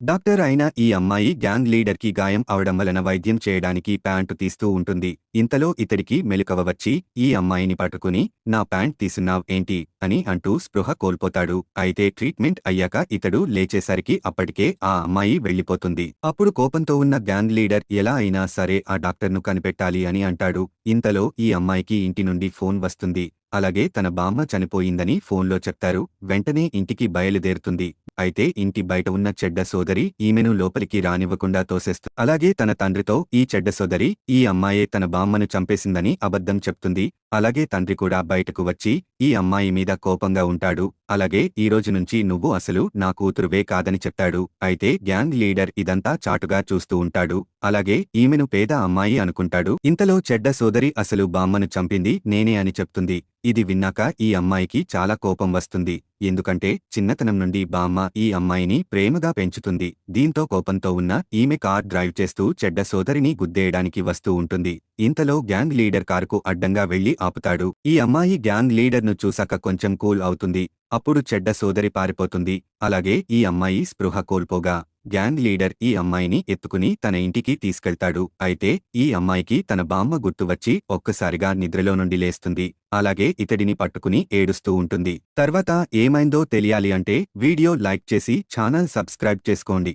Doctor అయిన ఈ అమ్మాయి గ్యాంగ్ లీడర్కి గాయం అవడం వలన వైద్యం చేయడానికి ప్యాంటు తీస్తూ ఉంటుంది. ఇంతలో ఇతడికి మెలుకవ వచ్చి ఈ అమ్మాయిని పట్టుకుని నా ప్యాంట్ తీసున్నావ్ ఏంటి? అని అంటూ స్పృహ కోల్పోతాడు. అయితే ట్రీట్మెంట్ అయ్యాక ఇతడు లేచేసరికి అప్పటికే ఆ అమ్మాయి వెళ్ళిపోతుంది అప్పుడు కోపంతో ఉన్న గ్యాంగ్ లీడర్ ఎలా అయినా సరే ఆ డాక్టర్ను కనిపెట్టాలి అని అంటాడు. ఇంతలో ఈ అమ్మాయికి ఇంటి నుండి ఫోన్ వస్తుంది. అలాగే తన బామ్మ చనిపోయిందని ఫోన్లో చెప్తారు. వెంటనే ఇంటికి బయలుదేరుతుంది. అయితే ఇంటి బయట ఉన్న చెడ్డ సోదరి ఈమెను లోపలికి రానివ్వకుండా తోసేస్తుంది అలాగే తన తండ్రితో ఈ చెడ్డ సోదరి ఈ అమ్మాయే తన బామ్మను చంపేసిందని అబద్ధం చెప్తుంది అలాగే తండ్రి కూడా బయటకు వచ్చి ఈ అమ్మాయి మీద కోపంగా ఉంటాడు. అలాగే ఈ రోజు నుంచి నువ్వు అసలు నా కూతురువే కాదని చెప్తాడు. అయితే గ్యాంగ్ లీడర్ ఇదంతా చాటుగా చూస్తూ ఉంటాడు. అలాగే ఈమెను పేద అమ్మాయి అనుకుంటాడు. ఇంతలో చెడ్డ సోదరి అసలు బామ్మను చంపింది నేనే అని చెప్తుంది. ఇది విన్నాక ఈ అమ్మాయికి చాలా కోపం వస్తుంది. ఎందుకంటే చిన్నతనం నుండి బామ్మ ఈ అమ్మాయిని ప్రేమగా పెంచుతుంది. దీంతో కోపంతో ఉన్న ఈమె కార్ డ్రైవ్ చేస్తూ చెడ్డ సోదరిని గుద్దేయడానికి వస్తూ ఉంటుంది. ఇంతలో గ్యాంగ్ లీడర్ కారుకు అడ్డంగా వెళ్ళి ఆపుతాడు. ఈ అమ్మాయి గ్యాంగ్ లీడర్ను చూశాక కొంచెం కూల్ అవుతుంది. అప్పుడు చెడ్డ సోదరి పారిపోతుంది. అలాగే ఈ అమ్మాయి స్పృహ కోల్పోగా గ్యాంగ్ లీడర్ ఈ అమ్మాయిని ఎత్తుకుని తన ఇంటికి తీసుకెళ్తాడు. అయితే ఈ అమ్మాయికి తన బామ్మ గుర్తు వచ్చి ఒక్కసారిగా నిద్రలో నుండి లేస్తుంది. అలాగే ఇతడిని పట్టుకుని ఏడుస్తూ ఉంటుంది. తర్వాత ఏమైందో తెలియాలి అంటే వీడియో లైక్ చేసి ఛానల్ సబ్స్క్రైబ్ చేసుకోండి.